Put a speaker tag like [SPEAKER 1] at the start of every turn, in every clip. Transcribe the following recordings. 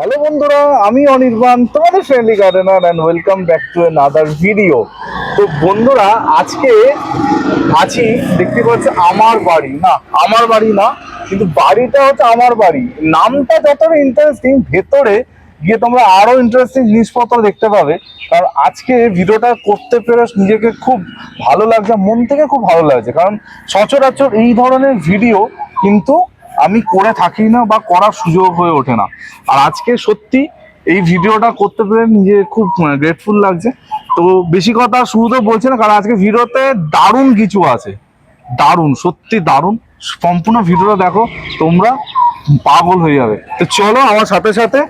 [SPEAKER 1] Hello বন্ধুরা, আমি অনির্বাণ, তোমাদের friendly gardener and welcome back to other video তো বন্ধুরা, আজকে আছি, দেখতে পাচ্ছি, আমার বাড়ি, না, আমার বাড়ি না, কিন্তু বাড়িটা হচ্ছে আমার বাড়ি। নামটা যতটা ইন্টারেস্টিং ভেতরে গিয়ে তোমরা আরও ইন্টারেস্টিং জিনিসপত্র দেখতে পাবে। কারণ আজকে ভিডিওটা করতে পেরে নিজেকে খুব ভালো লাগছে, মন থেকে খুব ভালো লাগছে। কারণ সচরাচর এই ধরনের ভিডিও কিন্তু আমি করে থাকি না বা করার সুযোগ হয়ে ওঠে না। আর আজকে সত্যি এই ভিডিওটা করতে পেরে নিজে খুব গ্রেটফুল লাগছে। তো বেশি কথা শুরুতে বলছি না, কারণ আজকে ভিডিওতে দারুণ কিছু আছে। দারুণ, সত্যি দারুণ। সম্পূর্ণ ভিডিওটা দেখো, তোমরা পাগল হয়ে যাবে। তো চলো আমার সাথে সাথে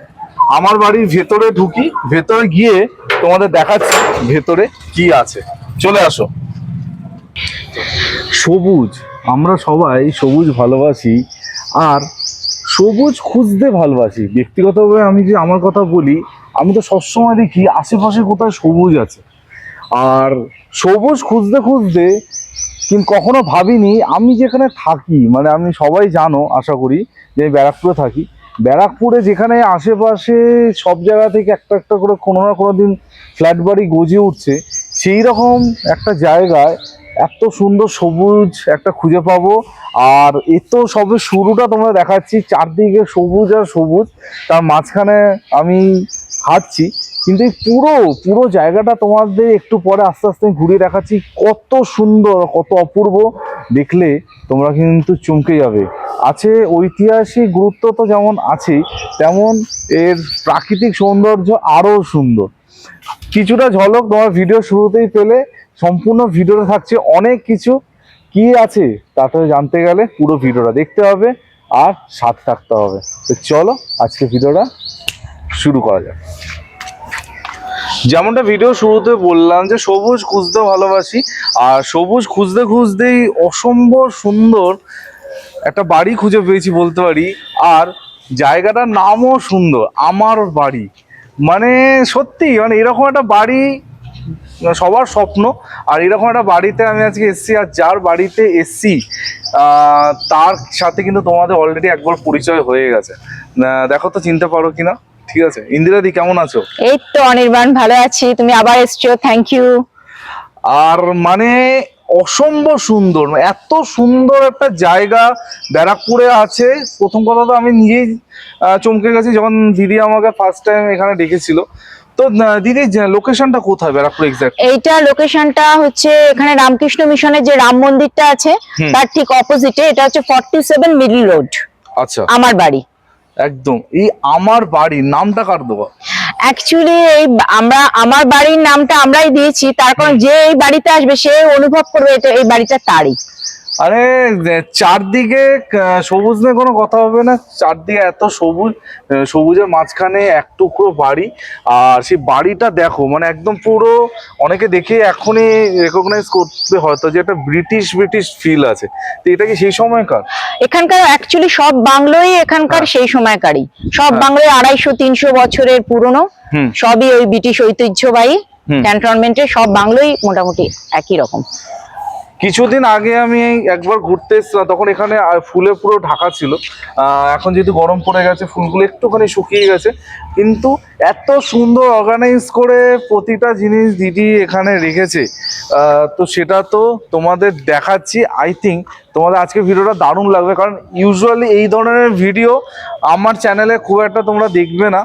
[SPEAKER 1] আমার বাড়ির ভেতরে ঢুকি। ভেতরে গিয়ে তোমাদের দেখাচ্ছি ভেতরে কি আছে। চলে আসো। সবুজ, আমরা সবাই সবুজ ভালোবাসি। আর সবুজ খুঁজতে ভালোবাসি। ব্যক্তিগতভাবে আমি যে আমার কথা বলি, আমি তো সবসময় দেখি আশেপাশে কোথায় সবুজ আছে। আর সবুজ খুঁজতে খুঁজতে কিন্তু কখনো ভাবিনি, আমি যেখানে থাকি মানে আমি সবাই জানো, আশা করি, যে আমি ব্যারাকপুরে থাকি। ব্যারাকপুরে যেখানে আশেপাশে সব জায়গা থেকে একটা একটা করে কোনো না কোনো দিন ফ্ল্যাট বাড়ি গজিয়ে উঠছে সেই রকম একটা জায়গায় এত সুন্দর সবুজ একটা খুঁজে পাবো। আর এ তো সবে শুরুটা তোমরা দেখাচ্ছি, চারদিকে সবুজ আর সবুজ। তার মাঝখানে আমি হাঁটছি, কিন্তু এই পুরো পুরো জায়গাটা তোমাদের একটু পরে আস্তে আস্তে ঘুরিয়ে দেখাচ্ছি। কত সুন্দর, কত অপূর্ব দেখলে তোমরা কিন্তু চমকে যাবে। আছে ঐতিহাসিক গুরুত্ব তো যেমন আছে তেমন এর প্রাকৃতিক সৌন্দর্য আরও সুন্দর। কিছুটা ঝলক তোমার ভিডিও শুরুতেই পেলে সম্পূর্ণ ভিডিওটা থাকছে অনেক কিছু। কি আছে তাতে জানতে গেলে পুরো ভিডিওটা দেখতে হবে আর সাথ থাকতে হবে। তো চলো আজকে ভিডিওটা শুরু করা যাক। যেমনটা ভিডিও শুরুতে বললাম যে সবুজ খুঁজতে ভালোবাসি আর সবুজ খুঁজতে খুঁজতেই অসম্ভব সুন্দর একটা বাড়ি খুঁজে পেয়েছি বলতে পারি আর জায়গাটার নামও সুন্দর আমার বাড়ি। মানে সত্যি মানে এরকম একটা বাড়ি সবার স্বপ্ন। আর এরকম একটা বাড়িতে আমি আজকে এসছি আর যার বাড়িতে এসছি তার সাথে কিন্তু তোমাদের অলরেডি একবার পরিচয় হয়ে গেছে। দেখো তো চিনতে পারো কিনা? ঠিক আছে? ইন্দিরাদি কেমন আছো?
[SPEAKER 2] এই তো অনির্বাণ ভালো আছি। তুমি আবার এসছো থ্যাংক ইউ
[SPEAKER 1] আর মানে অসম্ভব সুন্দর এত সুন্দর একটা জায়গা ব্যারাকপুরে আছে। প্রথম কথা তো আমি নিজেই চমকে গেছি যখন দিদি আমাকে ফার্স্ট টাইম এখানে ডেকেছিল। তো দিদি লোকেশনটা কোথায় ব্যারাকপুর এক্সাক্ট
[SPEAKER 2] এইটা লোকেশনটা হচ্ছে এখানে রামকৃষ্ণ মিশনের যে রাম মন্দিরটা আছে তার ঠিক অপোজিটে এটা হচ্ছে ফর্টি সেভেন মিডল রোড
[SPEAKER 1] আচ্ছা।
[SPEAKER 2] আমার বাড়ি।
[SPEAKER 1] একদম। এই আমার বাড়ি নামটা কার দেওয়া?
[SPEAKER 2] অ্যাকচুয়ালি এই আমরা আমার বাড়ির নামটা আমরাই দিয়েছি তার কারণ যে এই বাড়িতে আসবে সে অনুভব করবে এটা এই বাড়িটা তারই।
[SPEAKER 1] আরে চারদিকে সবুজ নিয়ে কোনো কথা হবে না। চারদিকে এত সবুজ সবুজের মাঝখানে এক টুকরো বাড়ি। আর সেই বাড়িটা দেখো মানে একদম পুরো অনেকে দেখে এখনই রেকগনাইজ করতে হয়তো যে একটা ব্রিটিশ ব্রিটিশ ফিল আছে। তো এটা কি সেই সময়কার?
[SPEAKER 2] এখানকার অ্যাকচুয়ালি সব বাংলোই এখানকার
[SPEAKER 1] হ্যাঁ।
[SPEAKER 2] সেই সময়কারই। সব
[SPEAKER 1] হ্যাঁ।
[SPEAKER 2] বাংলোয় আড়াইশো তিনশো বছরের পুরনো। সবই ওই ব্রিটিশ ঐতিহ্যবাহী। ক্যান্টনমেন্টের সব বাংলোই মোটামুটি একই রকম।
[SPEAKER 1] কিছুদিন আগে আমি একবার ঘুরতে এসেছিলাম, তখন এখানে ফুলে পুরো ঢাকা ছিল। এখন যেহেতু গরম পড়ে গেছে, ফুলগুলো একটুখানি শুকিয়ে গেছে। কিন্তু এত সুন্দর অর্গানাইজ করে প্রতিটা জিনিস দিদি এখানে রেখেছে। তো সেটা তো তোমাদের দেখাচ্ছি। আই থিঙ্ক তোমাদের আজকে ভিডিওটা দারুণ লাগবে। কারণ ইউজুয়ালি এই ধরনের ভিডিও আমার চ্যানেলে খুব একটা তোমরা দেখবে না।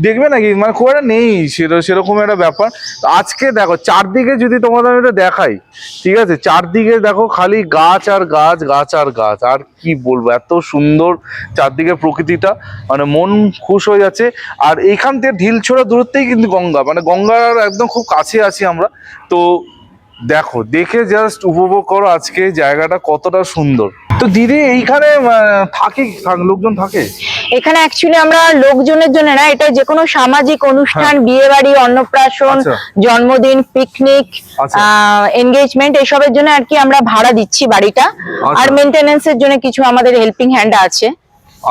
[SPEAKER 1] দেখবে নাকি? মানে খুব একটা নেই। সের- সেরকম একটা ব্যাপার। আজকে দেখো, চারদিকে যদি তোমাদের আমি এটা দেখাই, ঠিক আছে? চারদিকে দেখো, খালি গাছ আর গাছ গাছ আর গাছ। আর কি বলব, এত সুন্দর চারদিকে প্রকৃতিটা। মানে মন খুশ হয়ে যাচ্ছে। আর এইখান থেকে ঢিল ছোড়া দূরত্বেই কিন্তু গঙ্গা। মানে গঙ্গার একদম খুব কাছে আছি আমরা। তো দেখো দেখে জাস্ট উপভোগ করো আজকে জায়গাটা কতটা সুন্দর তো দিদি এইখানে থাকে লোকজন থাকে
[SPEAKER 2] এখানে অ্যাকচুয়ালি আমরা লোকজনের জন্য না এটা যে কোনো সামাজিক অনুষ্ঠান বিয়ে বাড়ি অন্নপ্রাশন
[SPEAKER 1] আচ্ছা।
[SPEAKER 2] জন্মদিন পিকনিক
[SPEAKER 1] আচ্ছা।
[SPEAKER 2] এনগেজমেন্ট এসবের জন্য আর কি আমরা ভাড়া দিচ্ছি বাড়িটা
[SPEAKER 1] আচ্ছা।
[SPEAKER 2] আর মেনটেনেন্সের জন্য কিছু আমাদের হেল্পিং হ্যান্ড আছে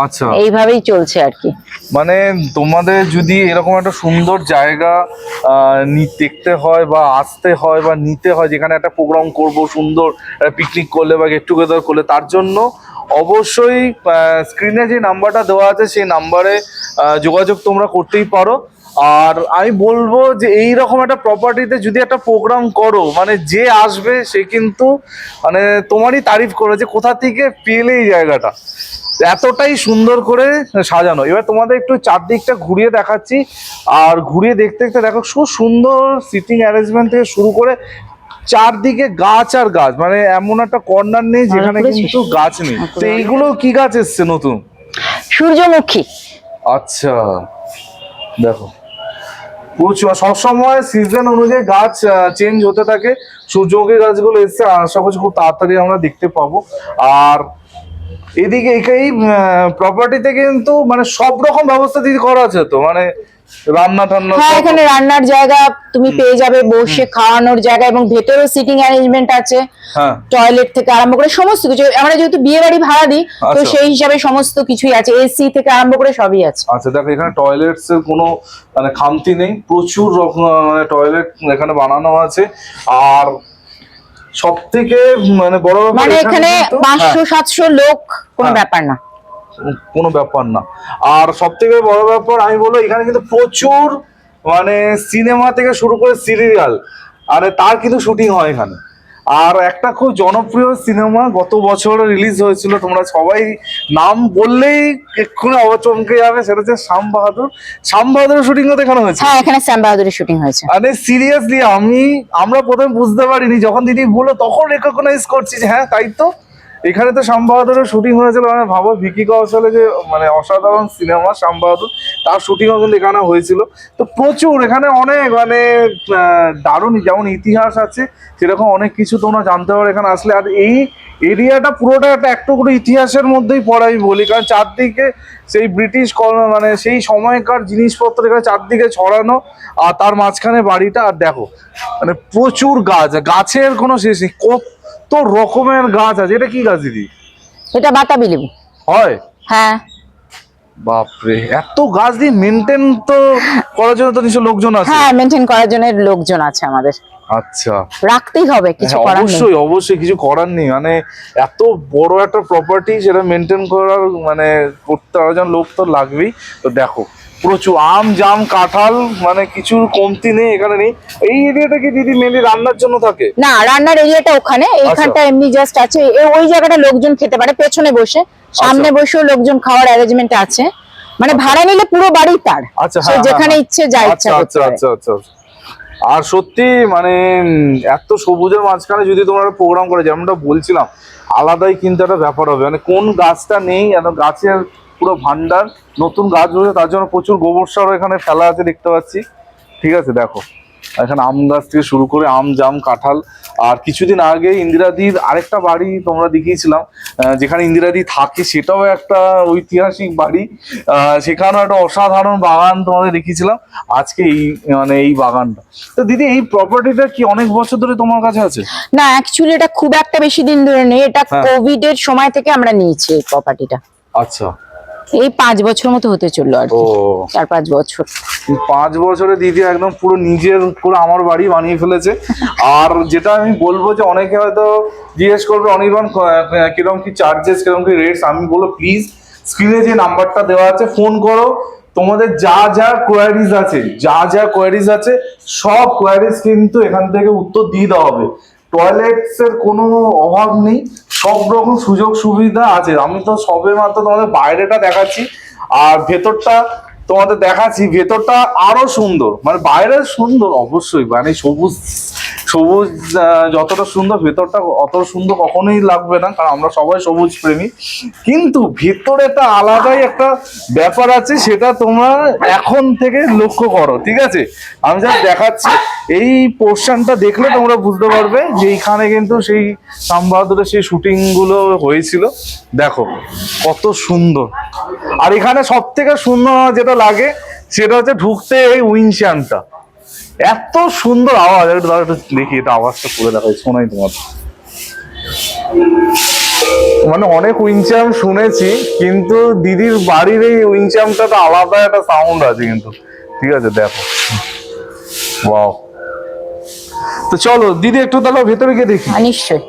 [SPEAKER 1] আচ্ছা।
[SPEAKER 2] এইভাবেই চলছে আর কি।
[SPEAKER 1] মানে তোমাদের যদি এরকম একটা সুন্দর জায়গা দেখতে হয় বা আসতে হয় বা নিতে হয় যেখানে একটা প্রোগ্রাম করব সুন্দর পিকনিক করলে বা গেট টুগেদার করলে তার জন্য অবশ্যই স্ক্রিনে যে নাম্বারটা দেওয়া আছে সেই নাম্বারে যোগাযোগ তোমরা করতেই পারো। আর আমি বলব যে এই রকম একটা প্রপার্টিতে যদি একটা প্রোগ্রাম করো মানে যে আসবে সে কিন্তু মানে তোমারই তারিফ করে যে কোথা থেকে পেলে এই জায়গাটা। এতটাই সুন্দর করে সাজানো। এবার তোমাদের একটু চারদিকটা ঘুরিয়ে দেখাচ্ছি। আর ঘুরিয়ে দেখতে দেখতে দেখো খুব সুন্দর সিটিং অ্যারেঞ্জমেন্ট থেকে শুরু করে চারদিকে গাছ আর গাছ মানে এমন একটা কর্নার নেই যেখানে
[SPEAKER 2] করেছিস?
[SPEAKER 1] কিন্তু গাছ নেই। তো এইগুলো কি গাছ এসছে নতুন?
[SPEAKER 2] সূর্যমুখী।
[SPEAKER 1] আচ্ছা দেখো। প্রচুর। সবসময় সিজন অনুযায়ী গাছ চেঞ্জ হতে থাকে। সূর্যমুখী গাছগুলো এসছে আশা করছি খুব তাড়াতাড়ি আমরা দেখতে পাবো। আর এদিকে এই প্রপার্টিতে কিন্তু মানে সব রকম ব্যবস্থা দিদি করা আছে তো মানে রান্না টান্না
[SPEAKER 2] হ্যাঁ এখানে রান্নার জায়গা তুমি পেয়ে যাবে বসে খাওয়ানোর জায়গা এবং ভেতরেও সিটিং অ্যারেঞ্জমেন্ট আছে।
[SPEAKER 1] হ্যাঁ।
[SPEAKER 2] টয়লেট থেকে আরম্ভ করে সমস্ত কিছু আমরা যেহেতু বিয়ে বাড়ি ভাড়া দিই তো
[SPEAKER 1] আচ্ছা।
[SPEAKER 2] সেই হিসাবে সমস্ত কিছুই আছে এসি থেকে আরম্ভ করে সবই আছে।
[SPEAKER 1] আচ্ছা দেখো এখানে টয়লেটস এর কোনো মানে খামতি নেই প্রচুর রকম মানে টয়লেট এখানে বানানো আছে। আর সব থেকে মানে বড় ব্যাপার
[SPEAKER 2] মানে এখানে পাঁচশো সাতশো লোক কোনো
[SPEAKER 1] হ্যাঁ।
[SPEAKER 2] ব্যাপার না।
[SPEAKER 1] হ্যাঁ, কোনো ব্যাপার না। আর সব থেকে বড় ব্যাপার আমি বলব এখানে কিন্তু প্রচুর মানে সিনেমা থেকে শুরু করে সিরিয়াল। আর তার কিন্তু শুটিং হয় এখানে। আর একটা খুব জনপ্রিয় সিনেমা গত বছর রিলিজ হয়েছিল তোমরা সবাই নাম বললেই এক্ষুনি অবচমকে যাবে সেটা হচ্ছে শ্যাম বাহাদুর। শ্যাম বাহাদুরের শুটিং তো দেখানো হয়েছে?
[SPEAKER 2] হ্যাঁ এখানে শ্যাম বাহাদুরের শুটিং হয়েছে।
[SPEAKER 1] মানে সিরিয়াসলি আমি আমরা প্রথমে বুঝতে পারিনি যখন দিদি বলল তখন রেকগনাইজ করছি যে হ্যাঁ তাই তো? এখানে তো শ্যাম বাহাদুরের শুটিং হয়েছিল মানে ভাবো ভিকি কৌশলে যে মানে অসাধারণ সিনেমা শ্যাম বাহাদুর, তার শুটিংও কিন্তু এখানে হয়েছিল। তো প্রচুর, এখানে অনেক মানে দারুণ, যেমন ইতিহাস আছে, সেরকম অনেক কিছু তোমরা জানতে পারো এখানে আসলে। আর এই এরিয়াটা পুরোটা একটা একটু করে ইতিহাসের মধ্যেই পড়ে আমি বলি, কারণ চারদিকে সেই ব্রিটিশ মানে সেই সময়কার জিনিসপত্র এখানে চারদিকে ছড়ানো, আর তার মাঝখানে বাড়িটা, আর দেখো মানে প্রচুর গাছ, গাছের কোনো শেষ নেই, কত রকমের গাছ আছে এটা কি গাছ দিদি?
[SPEAKER 2] এটা বাতাবি লেবু।
[SPEAKER 1] হয়?
[SPEAKER 2] হ্যাঁ।
[SPEAKER 1] বাপরে এত গাছ দিয়ে মেনটেন তো করার জন্য তো নিশ্চয় লোকজন আছে।
[SPEAKER 2] হ্যাঁ মেনটেন করার জন্য লোকজন আছে আমাদের।
[SPEAKER 1] আচ্ছা।
[SPEAKER 2] রাখতেই হবে কিছু
[SPEAKER 1] হ্যাঁ,
[SPEAKER 2] করার নেই।
[SPEAKER 1] অবশ্যই অবশ্যই কিছু করার নেই। মানে এত বড় একটা প্রপার্টি সেটা মেনটেন করার মানে করতে একজন লোক তো লাগবেই। তো দেখো প্রচুর আম জাম কাঁঠাল মানে কিছু কমতি নেই এখানে নেই। এই এরিয়াটা কি দিদি মেনলি রান্নার জন্য থাকে?
[SPEAKER 2] না রান্নার এরিয়াটা ওখানে।
[SPEAKER 1] আচ্ছা।
[SPEAKER 2] এইখানটা এমনি জাস্ট আছে। ওই জায়গাটা লোকজন খেতে পারে পেছনে বসে। সামনে বসেও লোকজন খাওয়ার অ্যারেঞ্জমেন্ট আছে। মানে ভাড়া নিলে পুরো বাড়ি তার।
[SPEAKER 1] আচ্ছা
[SPEAKER 2] সে
[SPEAKER 1] হ্যাঁ,
[SPEAKER 2] যেখানে
[SPEAKER 1] হ্যাঁ,
[SPEAKER 2] ইচ্ছে যা ইচ্ছা
[SPEAKER 1] আচ্ছা আচ্ছা আচ্ছা আচ্ছা আচ্ছা। আর সত্যি মানে এত সবুজের মাঝখানে যদি তোমরা প্রোগ্রাম করে যেমনটা বলছিলাম আলাদাই কিন্তু একটা ব্যাপার হবে। মানে কোন গাছটা নেই এত গাছের পুরো ভান্ডার নতুন গাছ রয়েছে তার জন্য প্রচুর গোবর সারও এখানে ফেলা আছে দেখতে পাচ্ছি। ঠিক আছে দেখো। এখানে আম গাছ থেকে শুরু করে আম জাম কাঁঠাল আর কিছুদিন আগে ইন্দিরাদির আরেকটা বাড়ি তোমরা দেখিয়েছিলাম যেখানে ইন্দিরাদি থাকে সেটাও একটা ঐতিহাসিক বাড়ি। আহ, সেখানেও একটা অসাধারণ বাগান তোমাদের দেখিয়েছিলাম। আজকে এই মানে এই বাগানটা। তো দিদি এই প্রপার্টিটা কি অনেক বছর ধরে তোমার কাছে আছে?
[SPEAKER 2] না অ্যাকচুয়ালি এটা খুব একটা বেশি দিন ধরে নেই। এটা
[SPEAKER 1] হ্যাঁ।
[SPEAKER 2] কোভিড এর সময় থেকে আমরা নিয়েছি এই প্রপার্টিটা
[SPEAKER 1] আচ্ছা।
[SPEAKER 2] এই পাঁচ বছর মতো হতে চলল আর চার পাঁচ বছর।
[SPEAKER 1] পাঁচ বছরে দিদি একদম পুরো নিজের পুরো আমার বাড়ি বানিয়ে ফেলেছে। আর যেটা আমি বলব যে অনেকে হয়তো জিজ্ঞেস করবে অনির্বাণ কীরকম কি চার্জেস কীরকম কি রেটস আমি বলব প্লিজ স্ক্রিনে যে নাম্বারটা দেওয়া আছে ফোন করো। তোমাদের যা যা কোয়ারিজ আছে যা যা কোয়ারিজ আছে সব কোয়ারিজ কিন্তু এখান থেকে উত্তর দিয়ে দেওয়া হবে। টয়লেটস এর কোনো অভাব নেই। সব রকম সুযোগ সুবিধা আছে। আমি তো সবে মাত্র তোমাদের বাইরেটা দেখাচ্ছি। আর ভেতরটা তোমাদের দেখাচ্ছি। ভেতরটা আরও সুন্দর। মানে বাইরে সুন্দর, অবশ্যই। মানে সবুজ সবুজ যতটা সুন্দর ভেতরটা অত সুন্দর কখনোই লাগবে না, কারণ আমরা সবাই সবুজ প্রেমী। কিন্তু ভেতরে একটা আলাদাই একটা ব্যাপার আছে, সেটা তোমরা এখন থেকে লক্ষ্য করো, ঠিক আছে? আমি যা দেখাচ্ছি, এই পোর্শনটা দেখলে তোমরা বুঝতে পারবে যে এইখানে কিন্তু সেই শ্যাম সেই শুটিংগুলো হয়েছিল। দেখো, কত সুন্দর। আর এখানে সব থেকে সুন্দর যেটা লাগে, সেটা হচ্ছে ঢুকতে এই উইনশ্যামটা এত সুন্দর আওয়াজ একটু দাও একটু দেখি এটা আওয়াজটা করে দেখো শোনাই তোমার। মানে অনেক উইনচাম শুনেছি কিন্তু দিদির বাড়ির এই উইনচামটা তো আলাদা একটা সাউন্ড আছে কিন্তু। ঠিক আছে দেখো। বাহ তো চলো দিদি একটু তাহলে ভেতরে গিয়ে দেখি।
[SPEAKER 2] হ্যাঁ, নিশ্চয়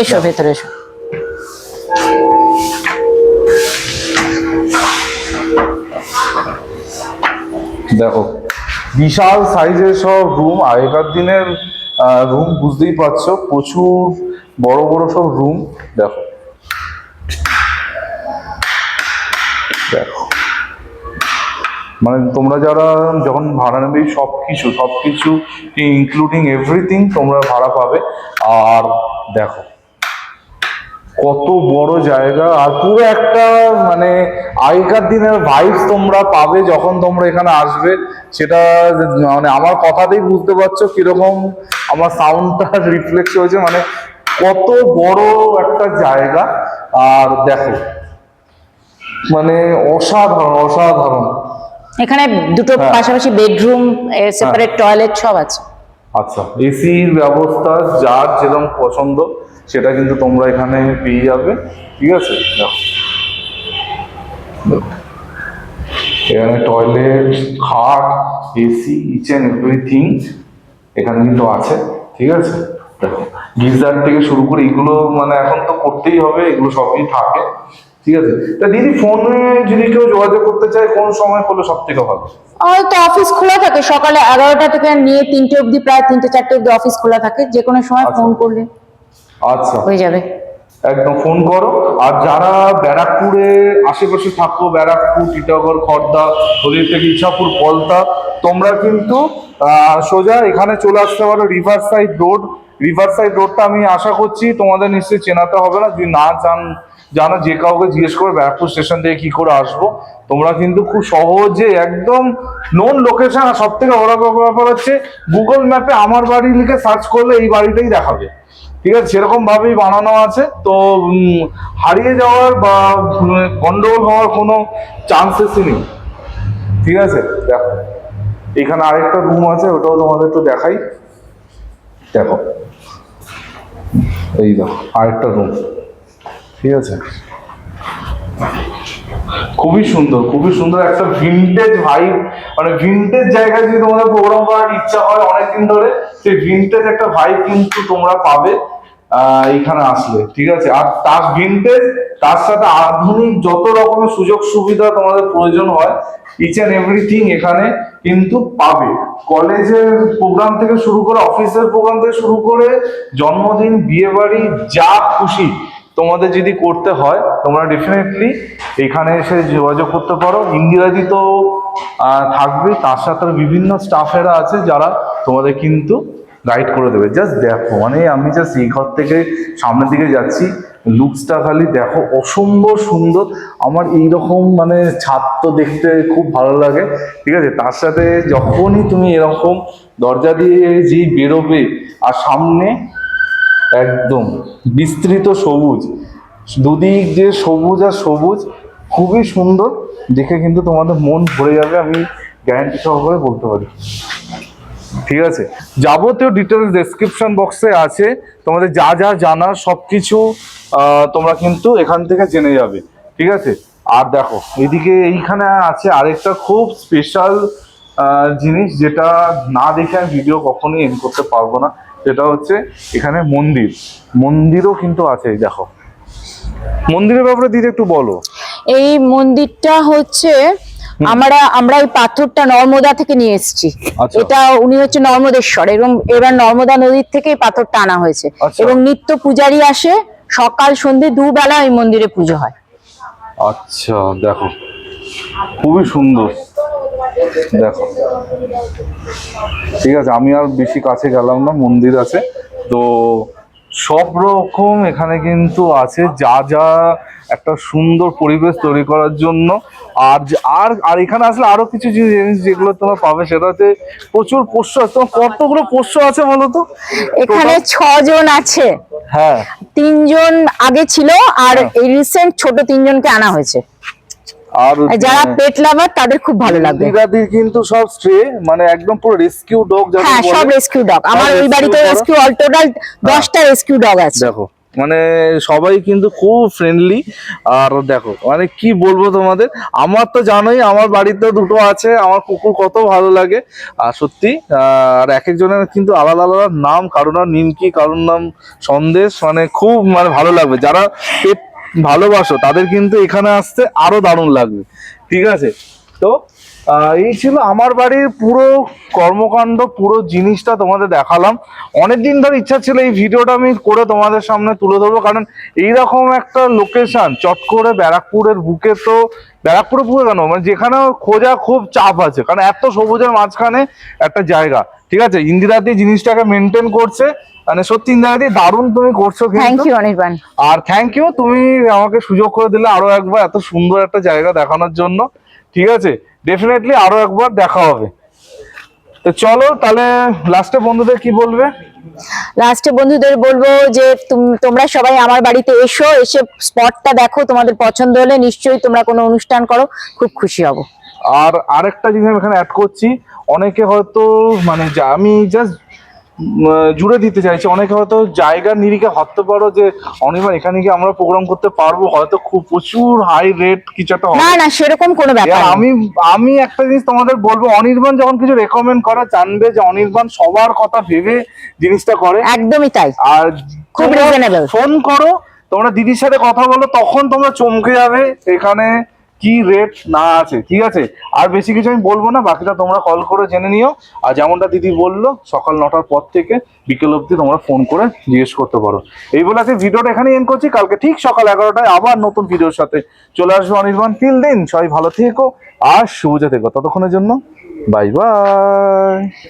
[SPEAKER 2] এসো ভেতরে এসো।
[SPEAKER 1] দেখো। বিশাল সাইজের সব রুম, আগেকার দিনের রুম বুঝতেই পারছ, প্রচুর বড় বড় সব রুম, দেখো। দেখো। মানে তোমরা যারা যখন ভাড়া নেবে, সব কিছু সব কিছু ইনক্লুডিং এভরিথিং তোমরা ভাড়া পাবে। আর দেখো কত বড় জায়গা আর পুরো একটা মানে আগেকার দিনের ভাইবস তোমরা পাবে যখন তোমরা এখানে আসবে। সেটা মানে আমার কথাতেই বুঝতে পারছ কীরকম আমার সাউন্ডটা রিফ্লেক্ট হয়েছে। মানে কত বড় একটা জায়গা। আর দেখো মানে অসাধারণ অসাধারণ।
[SPEAKER 2] এখানে দুটো
[SPEAKER 1] হ্যাঁ।
[SPEAKER 2] পাশাপাশি বেডরুম সেপারেট টয়লেট সব আছে।
[SPEAKER 1] আচ্ছা এসির ব্যবস্থা যার যেরকম পছন্দ, সেটা কিন্তু তোমরা এখানে পেয়ে যাবে, ঠিক আছে। এখানে টয়লেট খাট এসি অ্যান্ড এভরিথিং এখানে কিন্তু আছে, ঠিক আছে? গিজার থেকে শুরু করে এগুলো মানে এখন তো করতেই হবে, এগুলো সবই থাকে। ঠিক আছে? তা দিদি ফোনে যদি কেউ যোগাযোগ করতে চায় কোন সময় করলে সব থেকে ভালো
[SPEAKER 2] তো অফিস খোলা থাকে। সকালে এগারোটা থেকে নিয়ে তিনটে অবধি প্রায় তিনটে চারটে অবধি অফিস খোলা থাকে। যে কোনো সময়
[SPEAKER 1] আচ্ছা।
[SPEAKER 2] ফোন করলে
[SPEAKER 1] আচ্ছা।
[SPEAKER 2] হয়ে যাবে।
[SPEAKER 1] একদম ফোন করো। আর যারা ব্যারাকপুরে আশেপাশে থাকো ব্যারাকপুর টিটাগড় খর্দা হলির থেকে ইছাপুর পলতা তোমরা কিন্তু সোজা এখানে চলে আসতে পারো river side road river side রোডটা আমি আশা করছি তোমাদের নিশ্চয়ই চেনাতে হবে না। যদি না জান জানো যে কাউকে জিজ্ঞেস করে ব্যারাকপুর স্টেশন থেকে কি করে আসব, তোমরা কিন্তু খুব সহজে একদম নোন লোকেশন আর সব থেকে বড় ব্যাপার হচ্ছে গুগল ম্যাপে আমার বাড়ি লিখে সার্চ করলে এই বাড়িটাই দেখাবে। ঠিক আছে? সেরকম ভাবেই বানানো আছে। তো হারিয়ে যাওয়ার বা গন্ডগোল হওয়ার কোনো চান্সেসই নেই। ঠিক আছে? দেখো, এখানে আরেকটা রুম আছে, ওটাও তোমাদের একটু দেখাই। দেখো, এই দেখো, আরেকটা রুম ঠিক আছে? খুবই সুন্দর খুবই সুন্দর একটা ভিনটেজ ভাইব মানে ভিনটেজ জায়গায় যদি তোমাদের প্রোগ্রাম করার ইচ্ছা হয় অনেকদিন ধরে, সেই ভিনটেজ একটা ভাইব কিন্তু তোমরা পাবে এখানে আসলে, ঠিক আছে? আর তার ভিনটেজ তার সাথে আধুনিক যত রকমের সুযোগ সুবিধা তোমাদের প্রয়োজন হয় ইচ অ্যান্ড এভরিথিং এখানে কিন্তু পাবে। কলেজের প্রোগ্রাম থেকে শুরু করে অফিসের প্রোগ্রাম থেকে শুরু করে, জন্মদিন বিয়ে বাড়ি যা খুশি তোমাদের যদি করতে হয় তোমরা ডেফিনেটলি এখানে এসে যোগাযোগ করতে পারো। ইংরাজি তো আহ, থাকবেই তার সাথে বিভিন্ন স্টাফেরা আছে যারা তোমাদের কিন্তু গাইড করে দেবে। জাস্ট দেখো মানে আমি জাস্ট এই ঘর থেকে সামনের দিকে যাচ্ছি লুকসটা খালি দেখো অসম্ভব সুন্দর। আমার এই রকম মানে তো দেখতে খুব ভালো লাগে ঠিক আছে? তার সাথে যখনই তুমি এরকম দরজা দিয়ে যেই বেরোবে আর সামনে একদম বিস্তৃত সবুজ। দুদিক যে সবুজ আর সবুজ, খুবই সুন্দর। দেখে কিন্তু তোমাদের মন ভরে যাবে, আমি গ্যারান্টি সহকারে বলতে পারি। ঠিক আছে? যাবতীয় ডিটেলস ডেসক্রিপশন বক্সে আছে। তোমাদের যা যা জানার সব কিছু তোমরা কিন্তু এখান থেকে জেনে যাবে। ঠিক আছে? আর দেখো, এদিকে এইখানে আছে আরেকটা খুব স্পেশাল জিনিস যেটা না দেখে আমি ভিডিও কখনোই এন্ড করতে পারব না। সেটা হচ্ছে এখানে মন্দির। মন্দিরও কিন্তু আছে দেখো। মন্দিরের ব্যাপারে দিদি একটু বলো।
[SPEAKER 2] এই মন্দিরটা হচ্ছে আমরা আমরা এই পাথরটা নর্মদা থেকে নিয়ে এসেছি।
[SPEAKER 1] আচ্ছা।
[SPEAKER 2] এটা উনি হচ্ছে নর্মদেশ্বর এবং এবার নর্মদা নদীর থেকে এই পাথরটা আনা হয়েছে।
[SPEAKER 1] আচ্ছা।
[SPEAKER 2] এবং নিত্য পূজারী আসে সকাল সন্ধে দুবেলা এই মন্দিরে পুজো হয়।
[SPEAKER 1] আচ্ছা দেখো। খুবই সুন্দর। দেখো। ঠিক আছে আমি আর বেশি কাছে গেলাম না মন্দির আছে। তো সব রকম এখানে কিন্তু আছে যা যা একটা সুন্দর পরিবেশ তৈরি করার জন্য। আর আর আর এখানে আসলে আরও কিছু জিনিস যেগুলো তোমরা পাবে সেটাতে প্রচুর পোষ্য আছে। তোমার কতগুলো পোষ্য আছে বলো তো?
[SPEAKER 2] এখানে ছজন আছে।
[SPEAKER 1] হ্যাঁ।
[SPEAKER 2] তিনজন আগে ছিল আর। এই রিসেন্ট ছোট তিনজনকে আনা হয়েছে।
[SPEAKER 1] আর
[SPEAKER 2] যারা পেট লাভার তাদের খুব ভালো লাগবে।
[SPEAKER 1] দিদাদির কিন্তু সব স্ট্রে মানে একদম পুরো রেস্কিউ ডগ যাদের
[SPEAKER 2] হ্যাঁ সব রেস্কিউ ডগ আমার
[SPEAKER 1] rescue
[SPEAKER 2] বাড়িতে রেস্কিউ অল টোটাল দশটা রেস্কিউ ডগ আছে।
[SPEAKER 1] দেখো মানে সবাই কিন্তু খুব ফ্রেন্ডলি আর দেখো মানে কি বলব তোমাদের? আমার তো জানোই আমার বাড়িতে দুটো আছে আমার কুকুর কত ভালো লাগে। আর সত্যি আর এক একজনের কিন্তু আলাদা আলাদা নাম কারোর নাম নিমকি কারোর নাম সন্দেশ মানে খুব মানে ভালো লাগবে। যারা পেট ভালোবাসো তাদের কিন্তু এখানে আসতে আরও দারুণ লাগবে। ঠিক আছে? তো আহ, এই ছিল আমার বাড়ির পুরো কর্মকাণ্ড পুরো জিনিসটা তোমাদের দেখালাম। অনেকদিন ধরে ইচ্ছা ছিল এই ভিডিওটা আমি করে তোমাদের সামনে তুলে ধরবো কারণ এইরকম একটা লোকেশন চট করে ব্যারাকপুরের বুকে তো ব্যারাকপুরের বুকে কেন? মানে যেখানে খোঁজা খুব চাপ আছে কারণ এত সবুজের মাঝখানে একটা জায়গা। ঠিক আছে? ইন্দিরাদি জিনিসটাকে মেনটেন করছে মানে সত্যি ইন্দিরাদি দারুণ তুমি করছ
[SPEAKER 2] থ্যাংক ইউ অনির্বাণ।
[SPEAKER 1] আর থ্যাংক ইউ তুমি আমাকে সুযোগ করে দিলে আরও একবার এত সুন্দর একটা জায়গা দেখানোর জন্য। ঠিক আছে? ডেফিনেটলি আরও একবার দেখা হবে। তো চলো তাহলে লাস্টে বন্ধুদের কি বলবে?
[SPEAKER 2] লাস্টে বন্ধুদের বলব যে তুম- তোমরা সবাই আমার বাড়িতে এসো এসে স্পটটা দেখো তোমাদের পছন্দ হলে নিশ্চয়ই তোমরা কোনো অনুষ্ঠান করো খুব খুশি হব।
[SPEAKER 1] আর আরেকটা জিনিস আমি এখানে অ্যাড করছি অনেকে হয়তো মানে আমি জাস্ট জুড়ে দিতে চাইছি। অনেকে হয়তো জায়গার নিরিখে হতে পারো যে অনির্বাণ এখানে কি আমরা প্রোগ্রাম করতে পারব? হয়তো খুব প্রচুর হাই রেট কিছু একটা
[SPEAKER 2] না না সেরকম কোনো ব্যাপার
[SPEAKER 1] আমি আমি একটা জিনিস তোমাদের বলব অনির্বাণ যখন কিছু রেকমেন্ড করা জানবে যে অনির্বাণ সবার কথা ভেবে জিনিসটা করে।
[SPEAKER 2] একদমই তাই।
[SPEAKER 1] আর
[SPEAKER 2] খুব reasonable।
[SPEAKER 1] ফোন করো তোমরা দিদির সাথে কথা বলো তখন তোমরা চমকে যাবে এখানে। কি রেট না আছে, ঠিক আছে? আর বেশি কিছু আমি বলব না, বাকিটা তোমরা কল করে জেনে নিও। আর যেমনটা দিদি বলল, সকাল নটার পর থেকে বিকেল অবধি তোমরা ফোন করে জিজ্ঞেস করতে পারো। এই বলে আজকে ভিডিওটা এখানে এন করছি, কালকে ঠিক সকাল এগারোটায় আবার নতুন ভিডিওর সাথে চলে আসবে অনির্বাণ। তিল দিন সবাই ভালো থেকো আর সুবিধা থেকো। ততক্ষণের জন্য বাই বাই